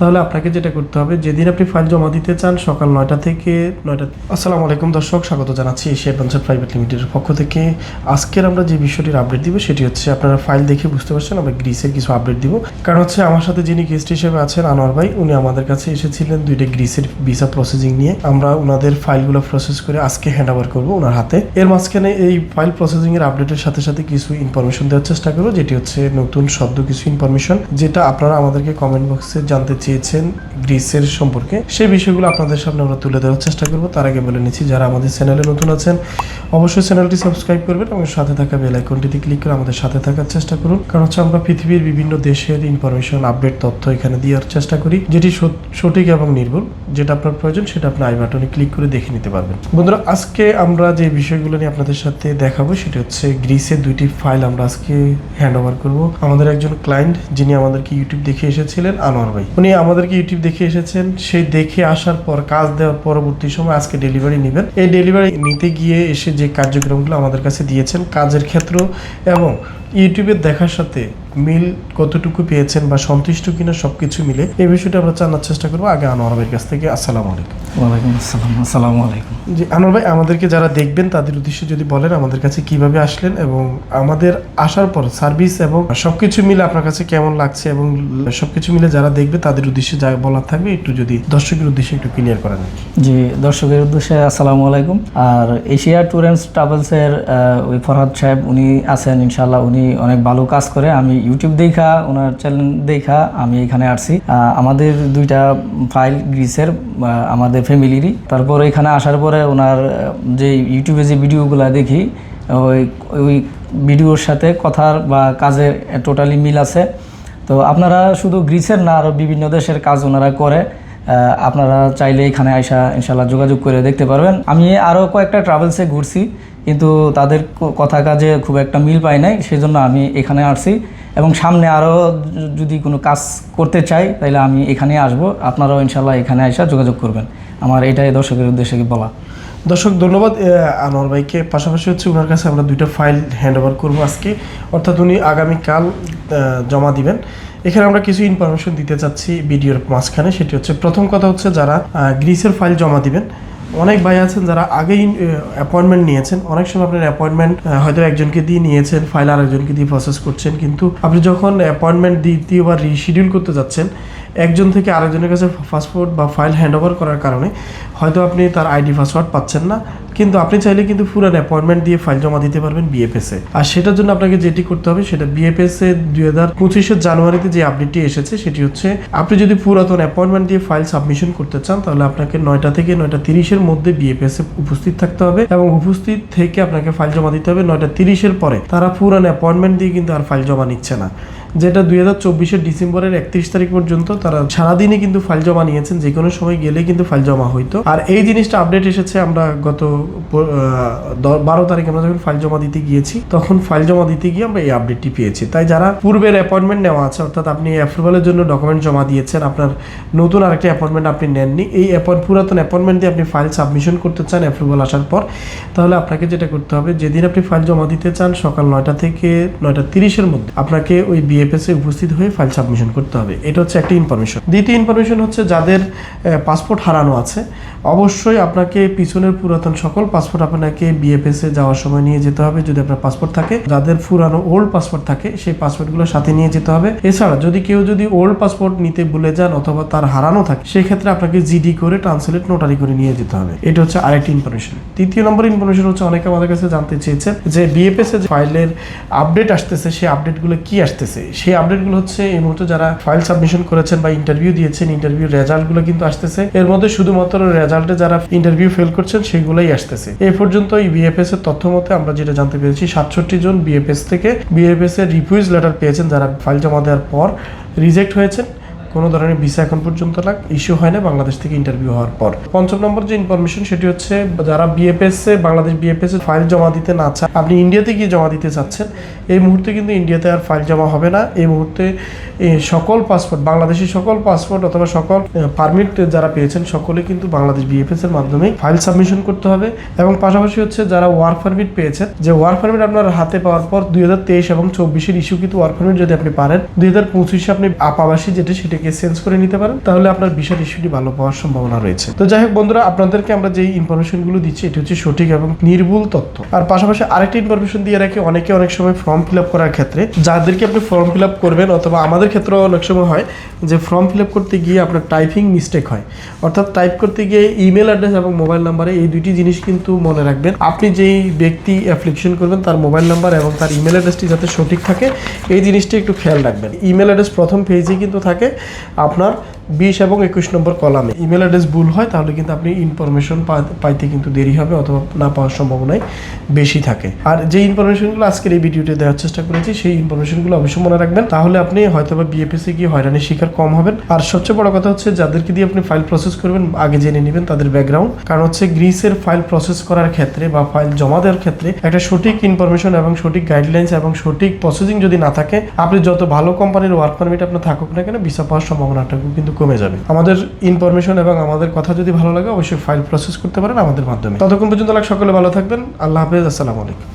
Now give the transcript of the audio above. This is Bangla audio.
তাহলে আপনাকে যেটা করতে হবে, যেদিন আপনি ফাইল জমা দিতে চান সকাল নয়টা থেকে নয়টা আসসালামু আলাইকুম দর্শক, স্বাগত জানাচ্ছি এশিয়া অ্যাডভেঞ্চার প্রাইভেট লিমিটেডের পক্ষ থেকে। আজকের আমরা যে বিষয়টির আপডেট দিব, সেটি হচ্ছে আপনারা ফাইল দেখে বুঝতে পারছেন, আমরা গ্রিসের কিছু আপডেট দিব। কারণ হচ্ছে আমার সাথে যিনি গেস্ট হিসেবে আছেন, আনোয়ার ভাই, উনি আমাদের কাছে এসেছিলেন দুইটা গ্রিসের ভিসা প্রসেসিং নিয়ে। আমরা ওনাদের ফাইলগুলো প্রসেস করে আজকে হ্যান্ড ওভার করব ওনার হাতে। এর মাঝখানে এই ফাইল প্রসেসিং এর আপডেটের সাথে সাথে কিছু ইনফরমেশন দেওয়ার চেষ্টা করব, যেটি হচ্ছে নতুন শব্দ কিছু ইনফরমেশন যেটা আপনারা আমাদেরকে কমেন্ট বক্সে জানতে চেয়েছেন গ্রিসের সম্পর্কে, সেই বিষয়গুলো আপনাদের সামনে আমরা তুলে দেওয়ার চেষ্টা করব। তার আগে বলে নিচ্ছি, যারা আমাদের চ্যানেলে নতুন আছেন, অবশ্যই চ্যানেলটি সাবস্ক্রাইব করবেন এবং সাথে থাকা বেল আইকনটিতে ক্লিক করে আমাদের সাথে থাকার চেষ্টা করুন। কারণ হচ্ছে আমরা পৃথিবীর বিভিন্ন দেশের ইনফরমেশন, আপডেট, তথ্য এখানে দেওয়ার চেষ্টা করি, যেটি সঠিক এবং নির্ভুল। যেটা আপনার প্রয়োজন, সেটা আপনি আই বাটনে ক্লিক করে দেখে নিতে পারবেন। বন্ধুরা, আজকে আমরা যে বিষয়গুলো নিয়ে আপনাদের সাথে দেখাবো, সেটা হচ্ছে গ্রিসের দুইটি ফাইল আমরা আজকে হ্যান্ড ওভার করব। আমাদের একজন ক্লায়েন্ট যিনি আমাদেরকে ইউটিউব দেখে এসেছিলেন, আনোয়ার ভাই। উনি আমাদেরকে ইউটিউব দেখে এসেছেন। সেই দেখে আসার পর, কাজ দেওয়ার পরবর্তী সময় আজকে ডেলিভারি নেবেন। এই ডেলিভারি নিতে গিয়ে এসে যে কার্যক্রমগুলো আমাদের কাছে দিয়েছেন, কাজের ক্ষেত্র এবং ইউটিউবে দেখার সাথে মিল কতটুকু পেয়েছেন বা সন্তুষ্ট কিনা সবকিছু মিলে এই বিষয়টা আমরা জানার চেষ্টা করব। আগে আনোয়ার কাছ থেকে। আসসালামু আলাইকুম। ওয়ালাইকুম আসসালাম আসসালামু আলাইকুম। জি আনোয়ার ভাই আমাদেরকে যারা দেখবেন তাদের উদ্দেশ্যে যদি বলেন আমাদের কাছে কীভাবে আসলেন এবং আমাদের আসার পর সার্ভিস এবং সবকিছু মিলে আপনার কাছে কেমন লাগছে এবং সবকিছু মিলে যারা দেখবে তাদের উদ্দেশ্যে যা বলার থাকবে একটু যদি দর্শকের উদ্দেশ্যে একটু ক্লিয়ার করেন। জি দর্শকের উদ্দেশ্যে আসসালামু আলাইকুম। আর এশিয়া ট্যুর অ্যান্ড ট্রাভেলসের ওই ফরহাদ সাহেব উনি আছেন ইনশাল্লাহ উনি অনেক ভালো কাজ করে। আমি ইউটিউব দেখা ওনার চ্যানেল দেখা আমি এখানে আসছি। আমাদের দুইটা ফাইল গ্রিসের আমাদের ফ্যামিলিরই তারপর এখানে আসার পরে ওনার যে ইউটিউবে যে ভিডিওগুলো দেখি, ওই ওই ভিডিওর সাথে কথার বা কাজের টোটালি মিল আছে। তো আপনারা শুধু গ্রিসের না আরও বিভিন্ন দেশের কাজ ওনারা করে। আপনারা চাইলে এখানে আইসা ইনশাল্লাহ যোগাযোগ করে দেখতে পারবেন। আমি আরও কয়েকটা ট্রাভেলসে ঘুরছি, কিন্তু তাদের কথা কাজে খুব একটা মিল পাই নাই, সেজন্য আমি এখানে আসছি। এবং সামনে আরও যদি কোনো কাজ করতে চাই তাহলে আমি এখানে আসব। আপনারাও ইনশাল্লাহ এখানে আইসা যোগাযোগ করবেন। আমার এটাই দর্শকের উদ্দেশ্যে বলা। দর্শক, ধন্যবাদ। আনোয়ার ভাইকে। পাশাপাশি হচ্ছে ওনার কাছে আমরা দুইটা ফাইল হ্যান্ড ওভার করব আজকে। অর্থাৎ উনি আগামীকাল জমা দিবেন। এখানে আমরা কিছু ইনফরমেশন দিতে চাচ্ছি ভিডিওর মাঝখানে, সেটি হচ্ছে প্রথম কথা হচ্ছে যারা গ্রিসের ফাইল জমা দিবেন। অনেক ভাই আছেন যারা আগেই অ্যাপয়েন্টমেন্ট নিয়েছেন। অনেক সময় আপনার অ্যাপয়েন্টমেন্ট হয়তো একজনকে দিয়ে নিয়েছেন ফাইল আর একজনকে দিয়ে প্রসেস করছেন। কিন্তু আপনি যখন অ্যাপয়েন্টমেন্ট দ্বিতীয়বার রিশিডিউল করতে যাচ্ছেন একজন থেকে আরেকজনের কাছে পাসপোর্ট বা ফাইল হ্যান্ড ওভার করার কারণে হয়তো আপনি তার আইডি পাসওয়ার্ড পাচ্ছেন না। কিন্তু আপনি চাইলে কিন্তু পুরান অ্যাপয়েন্টমেন্ট দিয়ে ফাইল জমা দিতে পারবেন বিএফএস আর সেটার জন্য আপনাকে যেটি করতে হবে সেটা বিএফএস দুই হাজার পঁচিশের জানুয়ারিতে যে আপডেটটি এসেছে, সেটি হচ্ছে আপনি যদি পুরাতন অ্যাপয়েন্টমেন্ট দিয়ে ফাইল সাবমিশন করতে চান, তাহলে আপনাকে নয়টা থেকে নয়টা তিরিশের মধ্যে বিএফএস উপস্থিত থাকতে হবে এবং উপস্থিত থেকে আপনাকে ফাইল জমা দিতে হবে নয়টা তিরিশের পরে। তারা পুরান অ্যাপয়েন্টমেন্ট দিয়ে কিন্তু আর ফাইল জমা নিচ্ছে না। যেটা দুই হাজার চব্বিশের ডিসেম্বরের একত্রিশ তারিখ পর্যন্ত তারা সারাদিনই কিন্তু ফাইল জমা নিয়েছেন, যে কোনো সময় গেলে কিন্তু ফাইল জমা হইতো। আর এই জিনিসটা আপডেট এসেছে, আমরা গত বারো তারিখ আমরা যখন ফাইল জমা দিতে গিয়েছি, তখন ফাইল জমা দিতে গিয়ে আমরা এই আপডেটটি পেয়েছি। তাই যারা পূর্বের অ্যাপয়েন্টমেন্ট নেওয়া আছে, অর্থাৎ আপনি অ্যাপ্রুভালের জন্য ডকুমেন্ট জমা দিয়েছেন, আপনার নতুন আরেকটি অ্যাপয়েন্টমেন্ট আপনি নেননি, এই পুরাতন অ্যাপয়েন্টমেন্ট দিয়ে আপনি ফাইল সাবমিশন করতে চান অ্যাপ্রুভাল আসার পর, তাহলে আপনাকে যেটা করতে হবে, যেদিন আপনি ফাইল জমা দিতে চান, সকাল নয়টা থেকে নয়টা তিরিশের মধ্যে, আপনাকে ওই বিএফএস এ উপস্থিত হয়ে ফাইল সাবমিশন করতে হবে। এটা হচ্ছে একটা ইনফরমেশন দ্বিতীয় ইনফরমেশন হচ্ছে যাদের পাসপোর্ট হারানো আছে, অবশ্যই আপনাকে পিছনের পুরাতন সকল পাসপোর্ট আপনাকে বিএফএস যাওয়ার সময় নিয়ে যেতে হবে। যদি আপনার পাসপোর্ট থাকে, যাদের পুরানো ওল্ড পাসপোর্ট থাকে, সেই পাসপোর্টগুলো সাথে নিয়ে যেতে হবে। এছাড়া যদি কেউ যদি ওল্ড পাসপোর্ট নিতে ভুলে যান অথবা তার হারানো থাকে সেই ক্ষেত্রে আপনাকে জিডি করে ট্রান্সলেট নোটারি করে নিয়ে যেতে হবে। এটা হচ্ছে আরেকটি ইনফরমেশন তৃতীয় নম্বর ইনফরমেশন হচ্ছে, অনেকে আমাদের কাছে জানতে চেয়েছেন যে বিএফএস ফাইলের আপডেট আসতেছে, সেই আপডেটগুলো কি আসতেছে? সেই আপডেটগুলো হচ্ছে এই মুহূর্তে যারা ফাইল সাবমিশন করেছেন বা ইন্টারভিউ দিয়েছেন ইন্টারভিউ রেজাল্টগুলো কিন্তু আসতেছে। এর মধ্যে শুধুমাত্র রেজাল্টে যারা ইন্টারভিউ ফেল করছেন, সেগুলোই আসতেছে। এ পর্যন্ত এই বিএফএস এর তথ্য মতে আমরা যেটা জানতে পেরেছি, সাতষট্টি জন বিএফএস থেকে বিএফএস এর রিফিউজ লেটার পেয়েছেন যারা ফাইল জমা দেওয়ার পর রিজেক্ট হয়েছেন। কোনো ধরনের ভিসা এখন পর্যন্ত লাগ ইস্যু হয় না, বাংলাদেশ থেকে ইন্টারভিউ হওয়ার পর। পঞ্চম নম্বর যে ইনফরমেশন সেটি হচ্ছে যারা বিএফএস এ, বাংলাদেশ বিএফএস এ ফাইল জমা দিতে না চান আপনি ইন্ডিয়াতে গিয়ে জমা দিতে চাচ্ছেন, এই মুহূর্তে কিন্তু ইন্ডিয়াতে আর ফাইল জমা হবে না। এই মুহূর্তে সকল পাসপোর্ট বাংলাদেশি সকল পাসপোর্ট অথবা সকল পারমিট যারা পেয়েছেন, সকলে কিন্তু বাংলাদেশ বিএফএস এর মাধ্যমে ফাইল সাবমিশন করতে হবে। এবং পাশাপাশি হচ্ছে যারা ওয়ার্ক পারমিট পেয়েছেন, যে ওয়ার্ক পারমিট আপনার হাতে পাওয়ার পর দুই হাজার তেইশ এবং চব্বিশের ইস্যু কিন্তু ওয়ার্ক পারমিট যদি আপনি পারেন, দুই হাজার পঁচিশে আপনি আপাবাসী যেটা, সেটা থেকে চেঞ্জ করে নিতে পারেন, তাহলে আপনার ভিসার ইস্যুটি ভালো পাওয়ার সম্ভাবনা রয়েছে। তো যাই হোক বন্ধুরা, আপনাদেরকে আমরা যেই ইনফরমেশনগুলো দিচ্ছি, এটি হচ্ছে সঠিক এবং নির্ভুল তথ্য। আর পাশাপাশি আরেকটি ইনফরমেশন দিয়ে রাখি, অনেকে অনেক সময় ফর্ম ফিল আপ করার ক্ষেত্রে যাদেরকে আপনি ফর্ম ফিল আপ করবেন অথবা আমাদের ক্ষেত্রেও অনেক সময় হয় যে ফর্ম ফিল আপ করতে গিয়ে আপনার টাইপিং মিস্টেক হয়। অর্থাৎ টাইপ করতে গিয়ে ইমেল অ্যাড্রেস এবং মোবাইল নাম্বারে এই দুইটি জিনিস কিন্তু মনে রাখবেন। আপনি যেই ব্যক্তি অ্যাপ্লিকেশন করবেন, তার মোবাইল নাম্বার এবং তার ইমেল অ্যাড্রেসটি যাতে সঠিক থাকে, এই জিনিসটি একটু খেয়াল রাখবেন। ইমেল অ্যাড্রেস প্রথম পেজে কিন্তু থাকে আপনার বিশ এবং একুশ নম্বর কলামে। ইমেল অ্যাড্রেস ভুল হয়, তাহলে কিন্তু আপনি ইনফরমেশন পাইতে কিন্তু দেরি হবে অথবা না পাওয়ার সম্ভাবনাই বেশি থাকে। আর যে ইনফরমেশনগুলো আজকের এই ভিডিওতে দেওয়ার চেষ্টা করেছি, সেই ইনফরমেশনগুলো অবশ্যই মনে রাখবেন। তাহলে আপনি হয়তো বা বিএপিসি গিয়ে হয়রানির শিকার কম হবেন। আর সবচেয়ে বড় কথা হচ্ছে, যাদেরকে দিয়ে আপনি ফাইল প্রসেস করবেন, আগে জেনে নেবেন তাদের ব্যাকগ্রাউন্ড কারণ হচ্ছে গ্রিসের ফাইল প্রসেস করার ক্ষেত্রে বা ফাইল জমা দেওয়ার ক্ষেত্রে একটা সঠিক ইনফরমেশন এবং সঠিক গাইডলাইন্স এবং সঠিক প্রসেসিং যদি না থাকে, আপনি যত ভালো কোম্পানির ওয়ার্ক পারমিট আপনার থাকুক না কেন ভিসা পাওয়ার সম্ভাবনাটাও কিন্তু কমে যাবে। আমাদের ইনফরমেশন এবং আমাদের কথা যদি ভালো লাগে, অবশ্যই ফাইল প্রসেস করতে পারেন আমাদের মাধ্যমে। ততক্ষণ পর্যন্ত সকলে ভালো থাকবেন। আল্লাহ হাফেজ, আসসালামু আলাইকুম।